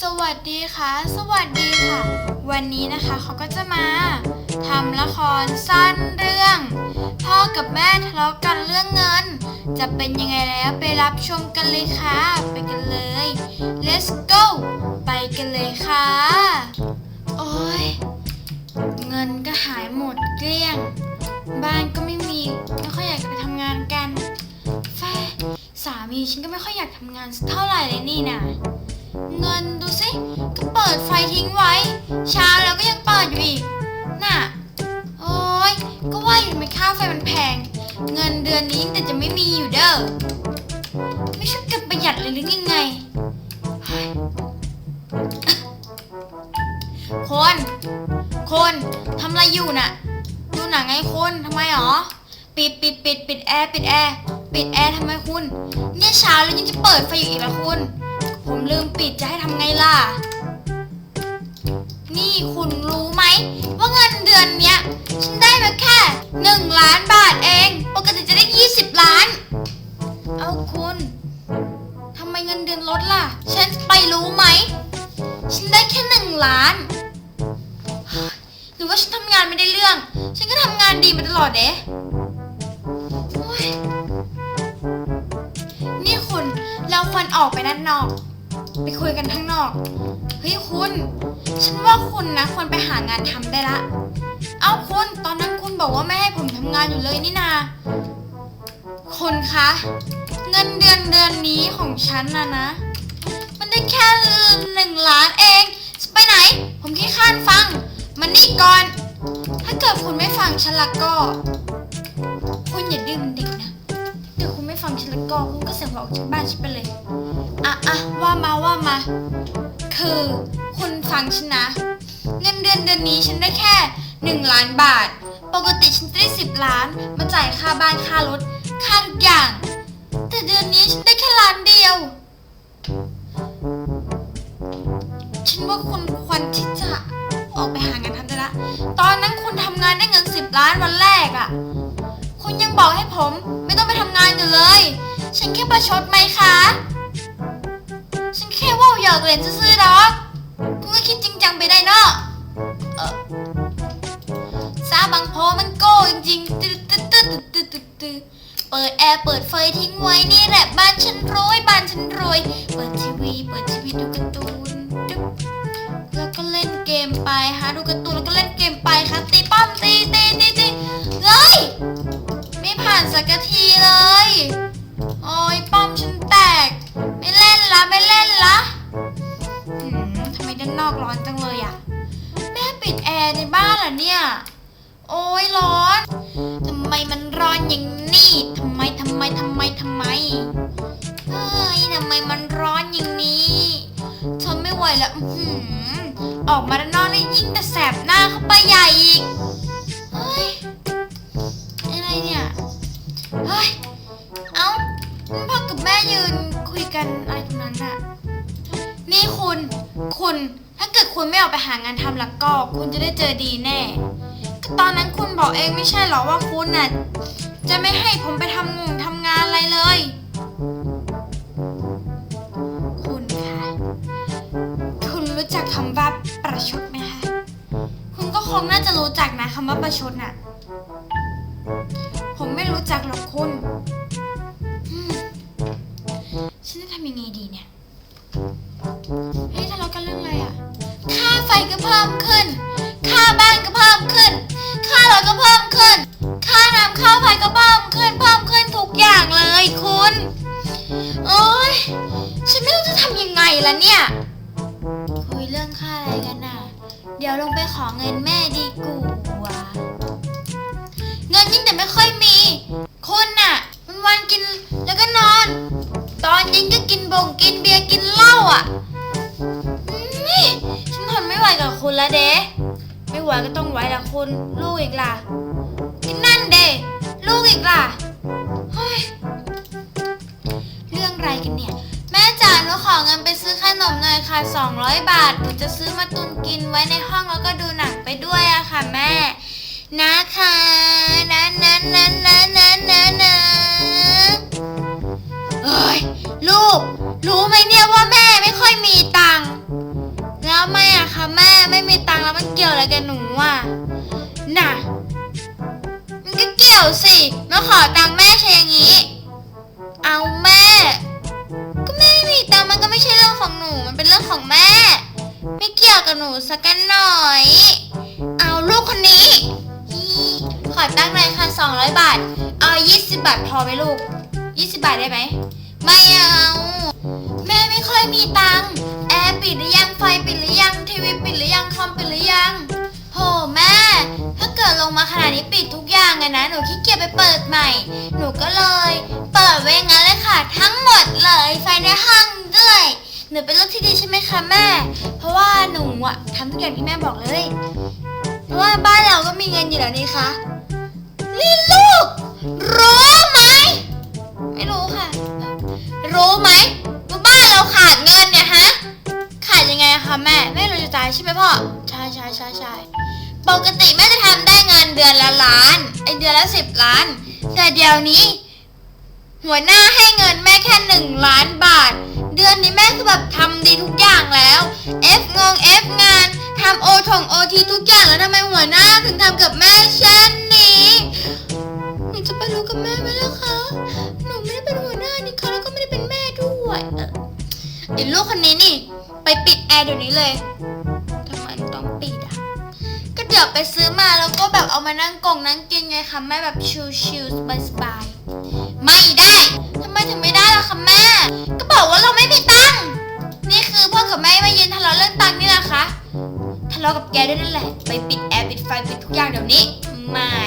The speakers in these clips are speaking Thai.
สวัสดีค่ะ สวัสดีค่ะ วันนี้นะคะเขาก็จะมาทำละครสั้นเรื่อง พ่อกับแม่ทะเลาะกันเรื่องเงิน จะเป็นยังไงแล้วไปรับชมกันเลยค่ะ ไปกันเลย let's go ไปกันเลยค่ะ โอ้ยเงินก็หายหมดเกลี้ยง บ้านก็ไม่มีไม่ค่อยอยากจะไปทำงานกันแฟสามีฉันก็ไม่ค่อยอยากทำงานเท่าไหร่เลยนี่นะเทิ้งไว้ เช้าแล้วก็ยังเปิดอยู่อีก น่ะ โอ้ยก็ว่าอยู่ไม่ค่าไฟมันแพง เงินเดือนนี้แต่จะไม่มีอยู่เด้อ ไม่ช่วยกันประหยัดเลยหรือยังไง คน คนทำอะไรอยู่น่ะ ดูหนังไงคนทำไมหรอ ปิดปิดปิดปิดแอร์ปิดแอร์ปิดแอร์ทำไมคุณ เนี่ยเช้าแล้วยังจะเปิดไฟอยู่อีกละคุณ ผมลืมปิดจะให้ทำไงล่ะ นี่คุณรู้ไหม ว่าเงินเดือนเนี้ย ฉันได้มาแค่หนึ่งล้านบาทเอง ปกติจะได้ยี่สิบล้าน เอาคุณทำไมเงินเดือนลดล่ะ ฉันไปรู้ไหม ฉันได้แค่หนึ่งล้าน หรือว่าฉันทำงานไม่ได้เรื่อง ฉันก็ทำงานดีมาตลอดเด้โอ๊ยนี่คุณเราควรออกไปด้านนอก ไปคุยกันข้างนอก เฮ้ยคุณ ฉันว่าคุณนะควรไปหางานทำได้ละ เอาคุณตอนนั้นคุณบอกว่าไม่ให้ผมทำงานอยู่เลยนี่นา คุณคะ เงินเดือนเดือนนี้ของฉันนะนะ มันได้แค่หนึ่งล้านเองจะไปไหน ผมแค่ข้านฟัง มันนี่ก่อน ถ้าเกิดคุณไม่ฟังฉันละก็ คุณอย่าดื้อมันเด็กนะ ถ้าเกิดคุณไม่ฟังฉันละก็คุณก็เสียหัวออกจากบ้านฉันไปเลย อะอะว่ามาว่ามา คือคุณฟังฉันนะ เงินเดือนเดือนนี้ฉันได้แค่หนึ่งล้านบาท ปกติฉันได้สิบล้าน มาจ่ายค่าบ้านค่ารถค่าทุกอย่าง แต่เดือนนี้ฉันได้แค่ล้านเดียว ฉันว่าคุณควรที่จะออกไปหางานทำได้ละ ตอนนั้นคุณทำงานได้เงินสิบล้านวันแรกอะ่ะ ยังบอกให้ผม ไม่ต้องไปทำงานอยู่เลย ฉันแค่ประชดไหมคะ ฉันแค่ว่าหยอกเล่นซื่อๆดอกคุณก็คิดจริงจังไปได้เนาะเออซาบังโพมันโก้จริงๆตึ๊ดตึ๊ดตึ๊ดตึ๊ดตึ๊ดตึ๊ดเปิดแอร์เปิดไฟทิ้งไว้นี่แหละบ้านฉันรวยบ้านฉันรวย เปิดทีวี เปิดทีวีดูการ์ตูนแล้วก็เล่นเกมไปหาดูการ์ตูนแล้วก็เล่นเกมไปค่ะตีป้อมตีตีตี สักทีเลย โอ้ยป้อมฉันแตก ไม่เล่นละไม่เล่นละทำไมด้านนอกร้อนจังเลยอะแม่ปิดแอร์ในบ้านเหรอเนี่ย โอ้ยร้อนทำไมมันร้อนอย่างนี้ทำไมทำไมทำไมทำไมเฮ้ยทำไมมันร้อนอย่างนี้ทนไม่ไหวแล้วอออกมาด้านนอกนี่ยิ่งแต่แสบหน้าเข้าไปใหญ่อีก ยืนคุยกันอะไรตรงนั้นน่ะ นี่คุณ คุณ ถ้าเกิดคุณไม่ออกไปหางานทำแล้วก็ คุณจะได้เจอดีแน่ ก็ตอนนั้นคุณบอกเองไม่ใช่เหรอว่าคุณน่ะ จะไม่ให้ผมไปทำงงทำงานอะไรเลย คุณคะ คุณรู้จักคำว่าประชดไหมคะ คุณก็คงน่าจะรู้จักนะคำว่าประชดน่ะ ยังไงล่ะเนี่ย คุยเรื่องค่าอะไรกันน่ะ เดี๋ยวลงไปขอเงินแม่ดีกูว่าเงินยิ่งแต่ไม่ค่อยมีคุณน่ะวันวันกินแล้วก็นอน ตอนเย็นก็กินบงกินเบียร์กินเหล้าอะนี่ฉันทนไม่ไหวกับคุณล้วเด้ไม่ไหวก็ต้องไหวละคุณลูกอีกล่ะกินนั่นเด้ลูกอีกล่ะ นมหน่อยค่ะ 200 บาทหนูจะซื้อมาตุนกินไว้ในห้องแล้วก็ดูหนังไปด้วยอะค่ะแม่ นะคะนะนะนะนะนะนะนะเอ้ยลูก รู้ไหมเนี่ยว่าแม่ไม่ค่อยมีตังค์แล้วไม่มีตังค์แล้วมันเกี่ยวอะไรกับหนูอะน่ะมันก็เกี่ยวสิมาขอตังค์แม่ใช่อย่างนี้ เอาแม่ หนูสักกันหน่อย เอาลูกคนนี้ ขอตั้งค์หน่อยค่ะ200 บาท เอา 20 บาทพอไหมลูก 20 บาทได้ไหม ไม่เอา แม่ไม่ค่อยมีตังค์แอร์ปิดหรือยัง ไฟปิดหรือยัง ทีวีปิดหรือยัง คอมปิดหรือยังโหแม่ ถ้าเกิดลงมาขนาดนี้ปิดทุกอย่างเลยนะ หนูขี้เกียจไปเปิดใหม่ หนูก็เลย เปิดไว้งั้นเลยค่ะ ทั้งหมดเลย ไฟในห้องด้วย หนูเป็นลูกที่ดีใช่ไหมคะแม่ เพราะว่าหนูอะทำทุกอย่างที่แม่บอกเลย เพราะว่าบ้านเราก็มีเงินอยู่แล้วนี่คะนี่ลูก รู้ไหม ไม่รู้ค่ะ รู้ไหมว่าบ้านเราขาดเงินเนี่ยฮะ ขาดยังไงคะแม่ แม่เราจะตายใช่ไหมพ่อ ใช่ใช่ใช่ใช่ปกติแม่จะทำได้เงินเดือนละล้าน ไอเดือนละสิบล้าน แต่เดี๋ยวนี้ หัวหน้าให้เงินแม่แค่หนึ่งล้านบาท เดือนนี้แม่คือแบบทำดีทุกอย่างแล้ว F งง F งานทำโอทงโอทีทุกอย่างแล้วทำไมหัวหน้าถึงทำกับแม่เช่นนี้หนูจะไปรู้กับแม่ไหมล่ะคะ หนูไม่ได้เป็นหัวหน้านี่คะแล้วก็ไม่ได้เป็นแม่ด้วยเออไอ้ลูกคนนี้นี่ ไปปิดแอร์เดี๋ยวนี้เลย เดี๋ยวไปซื้อมาแล้วก็แบบเอามานั่งกงนั่งกินไงคะแม่แบบชิลๆสบายๆไม่ได้ทำไมถึงไม่ได้ล่ะคะแม่ ก็บอกว่าเราไม่มีตังค์นี่คือพ่อกับแม่มายืนทะเลาะเรื่องตังค์นี่แหละคะทะเลาะกับแกด้วยนั่นแหละ ไปปิดแอร์ปิดไฟปิดทุกอย่างเดี๋ยวนี้ไม่ไม่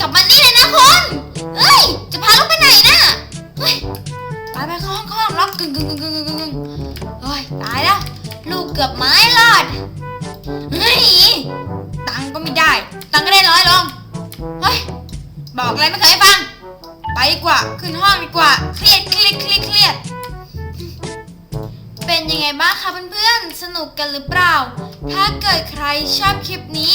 กลับมานี่เลยนะคุณเฮ้ย จะพาลูกไปไหนน่ะเฮ้ยไปไปเข้าห้องเข้าห้องล็อกกึ่งกึ่งกึ่งกึ่งกึ่งกึ่งเฮ้ยตายแล้ว ลูกเกือบไม้รอดเฮ้ยตังค์ก็ไม่ได้ ตังค์ก็ได้น้อยลง เฮ้ย บอกอะไรไม่เคยฟัง ไปดีกว่า ขึ้นห้องดีกว่า เครียดเครียดเครียดเครียด เป็นยังไงบ้างคะเพื่อนๆ สนุกกันหรือเปล่า ถ้าเกิดใครชอบคลิปนี้